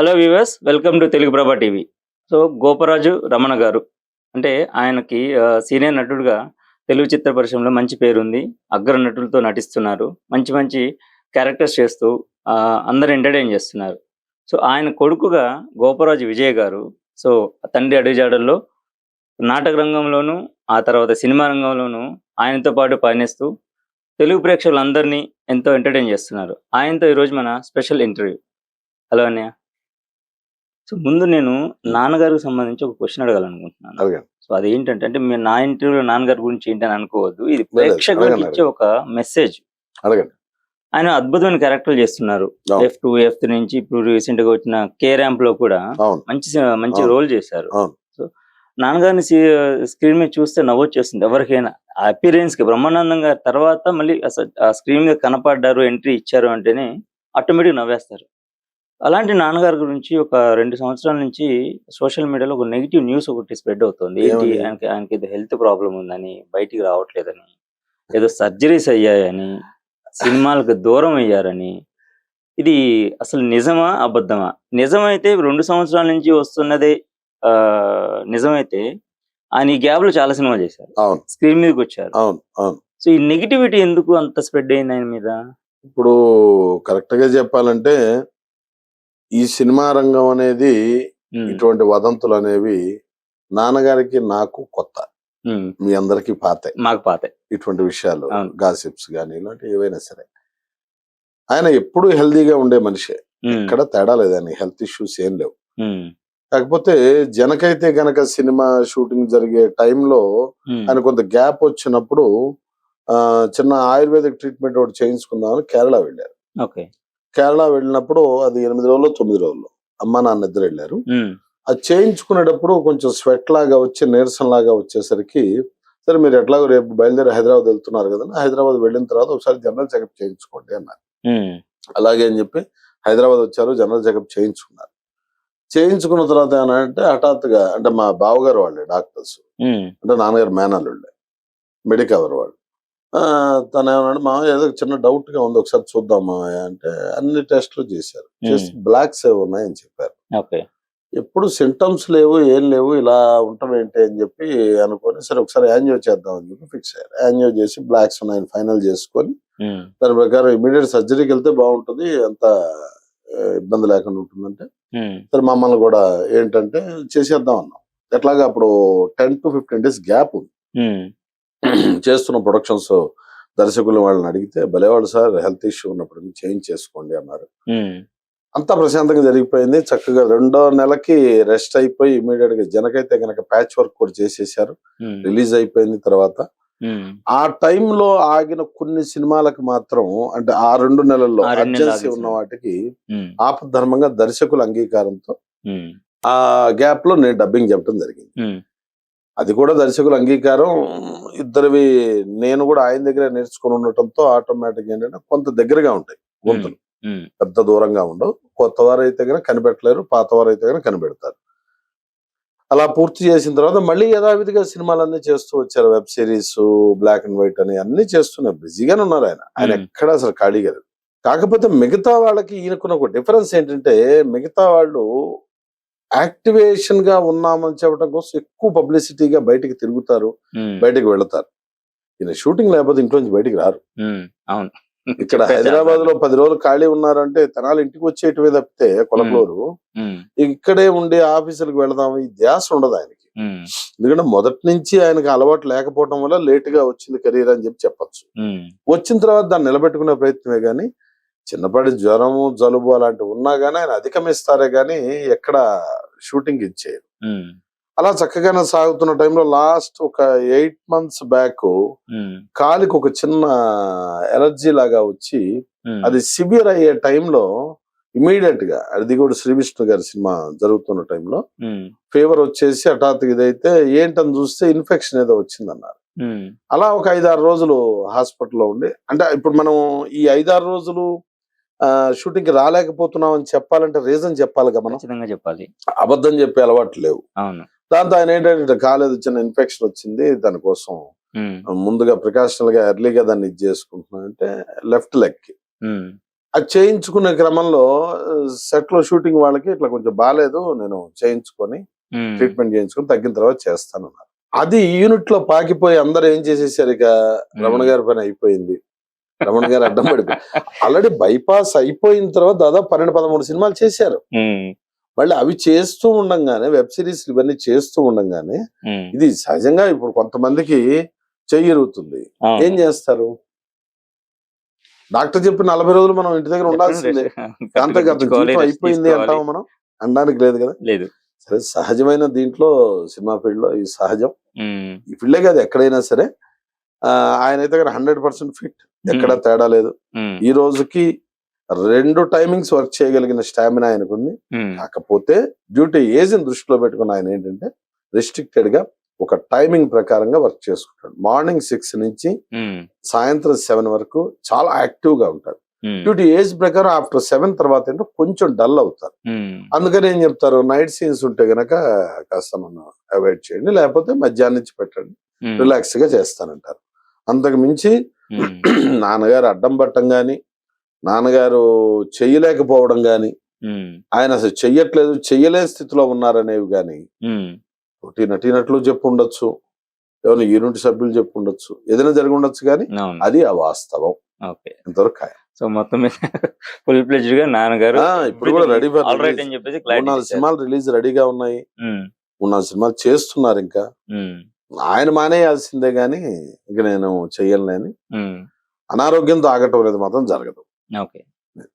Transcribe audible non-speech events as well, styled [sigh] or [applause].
Hello viewers welcome to Telugu Prabha TV. So Goparaju Ramana గారు అంటే ఆయనకి సీనియర్ నటుడుగా తెలుగు చిత్ర పరిశ్రమలో మంచి పేరుంది. అగ్ర నటులతో నటిస్తున్నారు. మంచి మంచి క్యారెక్టర్స్ చేస్తూ అందరు ఎంటర్టైన్ చేస్తున్నారు. సో ఆయన కొడుకుగా గోపరాజు విజయ్ గారు సో తండ్రి అడుగుజాడల్లో నాటక రంగంలోనూ ఆ తర్వాత సినిమా రంగంలోనూ ఆయనతో పాటు పయనిస్తూ తెలుగు ప్రేక్షకులందరినీ ఎంతో ఎంటర్టైన్ చేస్తున్నారు. ఆయనతో ఈరోజు మన స్పెషల్ ఇంటర్వ్యూ. హలో అన్నయ్య. సో ముందు నేను నాన్నగారికి సంబంధించి ఒక క్వశ్చన్ అడగాలనుకుంటున్నాను. సో అది ఏంటంటే అంటే మీరు నా ఇంటర్వ్యూలో నాన్నగారి గురించి ఏంటని అనుకోవద్దు. ఇది ప్రేక్షకులకు ఇచ్చే ఒక మెసేజ్ అడగండి. ఆయన అద్భుతమైన క్యారెక్టర్ చేస్తున్నారు. ఎఫ్ టూ ఎఫ్ త్రీ నుంచి ఇప్పుడు రీసెంట్గా వచ్చిన కే ర్యాంప్లో కూడా మంచి మంచి. రోల్ చేశారు. సో నాన్నగారిని స్క్రీన్ మీద చూస్తే నవ్వొచ్చేస్తుంది ఎవరికైనా. అపీరియన్స్కి బ్రహ్మానందం గారి తర్వాత మళ్ళీ అసలు ఆ స్క్రీన్ మీద కనపడ్డారు ఎంట్రీ ఇచ్చారు అంటేనే ఆటోమేటిక్ నవ్వేస్తారు. అలాంటి నాన్నగారి గురించి ఒక రెండు సంవత్సరాల నుంచి సోషల్ మీడియాలో ఒక నెగిటివ్ న్యూస్ ఒకటి స్ప్రెడ్ అవుతుంది. ఏంటి? ఆయనకి ఆయనకి ఏదో హెల్త్ ప్రాబ్లం ఉందని బయటికి రావట్లేదని ఏదో సర్జరీస్ అయ్యాయని సినిమాలకు దూరం అయ్యారని. ఇది అసలు నిజమా అబద్ధమా? నిజమైతే రెండు సంవత్సరాల నుంచి వస్తున్నదే ఆ, నిజమైతే ఆయన ఈ గ్యాప్లో చాలా సినిమా చేశారు. స్క్రీన్ మీదకి వచ్చారు. సో ఈ నెగిటివిటీ ఎందుకు అంత స్ప్రెడ్ అయింది ఆయన మీద? ఇప్పుడు కరెక్ట్గా చెప్పాలంటే ఈ సినిమా రంగం అనేది ఇటువంటి వదంతులు అనేవి నాన్నగారికి నాకు కొత్త. మీ అందరికి పాతే. మాకు పాతే. ఇటువంటి విషయాలు. గాసిప్స్ కానీ ఇలాంటి ఏవైనా సరే. ఆయన ఎప్పుడు హెల్దీగా ఉండే మనిషే. ఉమ్, ఎక్కడ తేడా లేదు ఆయన హెల్త్ ఇష్యూస్ ఏం లేవు. కాకపోతే జనకైతే గనక సినిమా షూటింగ్ జరిగే టైంలో ఆయన కొంత గ్యాప్ వచ్చినప్పుడు చిన్న ఆయుర్వేదిక్ ట్రీట్మెంట్ ఒకటి చేయించుకుందామని కేరళ వెళ్ళారు. కేరళ వెళ్ళినప్పుడు అది ఎనిమిది రోజులు తొమ్మిది రోజులు. అమ్మ నాన్న ఇద్దరు వెళ్ళారు. అది చేయించుకునేటప్పుడు కొంచెం స్వెట్ లాగా వచ్చి నీరసం లాగా వచ్చేసరికి సరే మీరు ఎట్లాగో రేపు బయలుదేరి హైదరాబాద్ వెళ్తున్నారు కదా హైదరాబాద్ వెళ్ళిన తర్వాత ఒకసారి జనరల్ చెకప్ చేయించుకోండి అన్నారు. అలాగే అని చెప్పి హైదరాబాద్ వచ్చారు జనరల్ చెకప్ చేయించుకున్నారు. చేయించుకున్న తర్వాత ఏమనంటే హఠాత్తుగా అంటే మా బావగారు వాళ్ళే డాక్టర్స్. అంటే నాన్నగారు మేనల్లుళ్ళే మెడికవర్ వాళ్ళు. తను ఏమన్నాడు మా ఏదో చిన్న డౌట్గా ఉంది ఒకసారి చూద్దాం మావయ్య అంటే అన్ని టెస్టులు చేశారు. బ్లాక్స్ ఏవి ఉన్నాయని చెప్పారు. ఎప్పుడు సింటమ్స్ లేవు ఏం లేవు ఇలా ఉండటం ఏంటి అని చెప్పి అనుకొని సరే ఒకసారి యాంజియో చేద్దాం అని చెప్పి ఫిక్స్ అయ్యారు. యాంజియో చేసి బ్లాక్స్ ఉన్నాయని ఫైనల్ చేసుకొని దాని ప్రకారం ఇమీడియట్ సర్జరీకి వెళ్తే బాగుంటుంది అంత ఇబ్బంది లేకుండా ఉంటుందంటే సరే మమ్మల్ని కూడా ఏంటంటే చేసేద్దాం అన్నాం. ఎట్లాగా అప్పుడు ten to fifteen days gap ఉంది. [clears throat] చేస్తున్న ప్రొడక్షన్స్ దర్శకులు వాళ్ళని అడిగితే భలేవాడు సార్ హెల్త్ ఇష్యూ ఉన్నప్పుడు చేంజ్ చేసుకోండి అన్నారు. అంతా ప్రశాంతంగా జరిగిపోయింది. చక్కగా రెండో నెలకి రెస్ట్ అయిపోయి ఇమీడియట్గా జనకైతే గనక ప్యాచ్ వర్క్ కూడా చేసేసారు. రిలీజ్ అయిపోయింది తర్వాత. ఆ టైంలో ఆగిన కొన్ని సినిమాలకు మాత్రం అంటే ఆ రెండు నెలల్లో అర్జెన్సీ. ఉన్న వాటికి ఉమ్, ఆపద్ధర్మంగా దర్శకుల అంగీకారంతో ఆ గ్యాప్లో నేను డబ్బింగ్ చెప్పడం జరిగింది. అది కూడా దర్శకుల అంగీకారం. ఇద్దరివి నేను కూడా ఆయన దగ్గర నేర్చుకుని ఉండటంతో ఆటోమేటిక్ ఏంటంటే కొంత దగ్గరగా ఉంటాయి గొంతులు. పెద్ద దూరంగా ఉండవు. కొత్త వారు అయితే కనుక కనిపెట్టలేరు పాత వారు అయితే కనుక కనిపెడతారు. అలా పూర్తి చేసిన తర్వాత మళ్ళీ యథావిధిగా సినిమాలన్నీ చేస్తూ వచ్చారు. Web series black and white అని అన్ని చేస్తున్నారు. బిజీగానే ఉన్నారు ఆయన. ఆయన. ఎక్కడ అసలు ఖాళీగా లేరు. కాకపోతే మిగతా వాళ్ళకి ఈయనకున్న ఒక డిఫరెన్స్ ఏంటంటే మిగతా వాళ్ళు యాక్టివేషన్గా ఉన్నామని చెప్పడం కోసం ఎక్కువ పబ్లిసిటీగా బయటికి తిరుగుతారు బయటికి వెళతారు. ఈయన షూటింగ్ లేకపోతే ఇంట్లోంచి బయటికి రారు. అవును. ఇక్కడ. హైదరాబాద్లో పది రోజులు ఖాళీ ఉన్నారంటే తెనాలి ఇంటికి వచ్చేటివే తప్పితే కొలకలూరు ఇక్కడే ఉండి ఆఫీసులకు వెళదాం ఈ ధ్యాస ఉండదు ఆయనకి. ఎందుకంటే మొదటి నుంచి ఆయనకి అలవాటు లేకపోవడం వల్ల లేట్గా వచ్చింది కెరీర్ అని చెప్పి చెప్పొచ్చు. వచ్చిన తర్వాత దాన్ని నిలబెట్టుకునే ప్రయత్నమే గాని చిన్నపాటి జ్వరము జలుబు అలాంటివి ఉన్నా గానీ ఆయన అధిగమిస్తారే గాని ఎక్కడ షూటింగ్ ఉమ్, అలా చక్కగానే సాగుతున్న టైంలో లాస్ట్ ఒక ఎయిట్ మంత్స్ బ్యాక్ కాలికి ఒక చిన్న ఎలర్జీ లాగా వచ్చి అది సివియర్ అయ్యే టైంలో ఇమీడియట్గా అది కూడా శ్రీ విష్ణు గారి సినిమా జరుగుతున్న టైంలో ఫీవర్ వచ్చేసి హఠాత్ ఇదైతే ఏంటని చూస్తే ఇన్ఫెక్షన్ ఏదో వచ్చిందన్నారు. అలా ఒక ఐదారు రోజులు హాస్పిటల్లో ఉండి అంటే ఇప్పుడు మనం ఈ ఐదారు రోజులు షూటింగ్కి రాలేకపోతున్నాం అని చెప్పాలంటే రీజన్ చెప్పాలి కదా మనం. ఖచ్చితంగా చెప్పాలి. అబద్ధం చెప్పే అలవాటు లేవు. అవును. దాంతో ఆయన ఏంటంటే కాలేదు చిన్న ఇన్ఫెక్షన్ వచ్చింది దానికోసం ముందుగా ప్రికాషనల్గా ఎర్లీగా దాన్ని ఇది చేసుకుంటున్నా అంటే లెఫ్ట్ లెగ్కి. అది చేయించుకునే క్రమంలో సెట్లో షూటింగ్ వాళ్ళకి ఇట్లా కొంచెం బాగాలేదు నేను చేయించుకొని ట్రీట్మెంట్ చేయించుకొని తగ్గిన తర్వాత చేస్తానన్నారు. అది యూనిట్లో పాకిపోయి అందరు ఏం చేసేసారు ఇక? రమణ గారి పని అయిపోయింది. రమణ గారు అడ్డం పడిపోయి. ఆల్రెడీ బైపాస్ అయిపోయిన తర్వాత దాదాపు పన్నెండు పదమూడు సినిమాలు చేశారు. మళ్ళీ అవి చేస్తూ ఉండంగానే వెబ్ సిరీస్ ఇవన్నీ చేస్తూ ఉండంగానే ఇది సహజంగా ఇప్పుడు కొంతమందికి చెయ్యిరుగుతుంది. ఏం చేస్తారు? డాక్టర్ చెప్పి నలభై రోజులు మనం ఇంటి దగ్గర ఉండాల్సిందే. [laughs] rest అయిపోయింది. అంటాము మనం? అనడానికి లేదు కదా? లేదు. సరే సహజమైన దీంట్లో సినిమా ఫీల్డ్లో ఈ సహజం. ఈ ఫీల్డే కాదు ఎక్కడైనా సరే ఆయన అయితే హండ్రెడ్ పర్సెంట్ ఫిట్. ఎక్కడ తేడా లేదు. ఈ రోజుకి రెండు టైమింగ్స్ వర్క్ చేయగలిగిన స్టామినా ఆయనకుంది. కాకపోతే డ్యూటీ ఏజ్ని దృష్టిలో పెట్టుకుని ఆయన ఏంటంటే రెస్ట్రిక్టెడ్గా ఒక టైమింగ్ ప్రకారంగా వర్క్ చేసుకుంటాడు. మార్నింగ్ సిక్స్ నుంచి సాయంత్రం సెవెన్ వరకు చాలా యాక్టివ్గా ఉంటారు డ్యూటీ ఏజ్ ప్రకారం ఆఫ్టర్ సెవెన్ తర్వాత ఏంటో కొంచెం డల్ అవుతారు. అందుకని ఏం చెప్తారు? నైట్ సీన్స్ ఉంటే గనక కాస్త మనం అవాయిడ్ చేయండి. లేకపోతే మధ్యాహ్నం నుంచి పెట్టండి. రిలాక్స్గా చేస్తానంటారు. అంతకు మించి [clears throat] నాన్నగారు అడ్డం పట్టం గాని నాన్నగారు చెయ్యలేకపోవడం గాని ఆయన అసలు చెయ్యట్లేదు చెయ్యలేని స్థితిలో ఉన్నారనేవి గాని ఒకటి నటీనటులు చెప్పు ఉండొచ్చు ఎవరైనా యూనిట్ సభ్యులు చెప్పు ఉండొచ్చు ఏదైనా జరిగి ఉండొచ్చు కానీ అది అవాస్తవం. ఓకే. ఇంతవరకు ఖాయం. సో మొత్తం మీద [laughs] ఫుల్ ప్లెజ్డ్గా నాన్నగారు ఆ, ఇప్పుడు కూడా రెడీ నాలుగు సినిమాలు రిలీజ్ రెడీగా ఉన్నాయి. నాలుగు సినిమాలు చేస్తున్నారు ఇంకా. ఆయన మానేయాల్సిందే గాని ఇంక నేను చెయ్యలేని అనారోగ్యంతో ఆగటం అనేది మాత్రం జరగదు. ఓకే.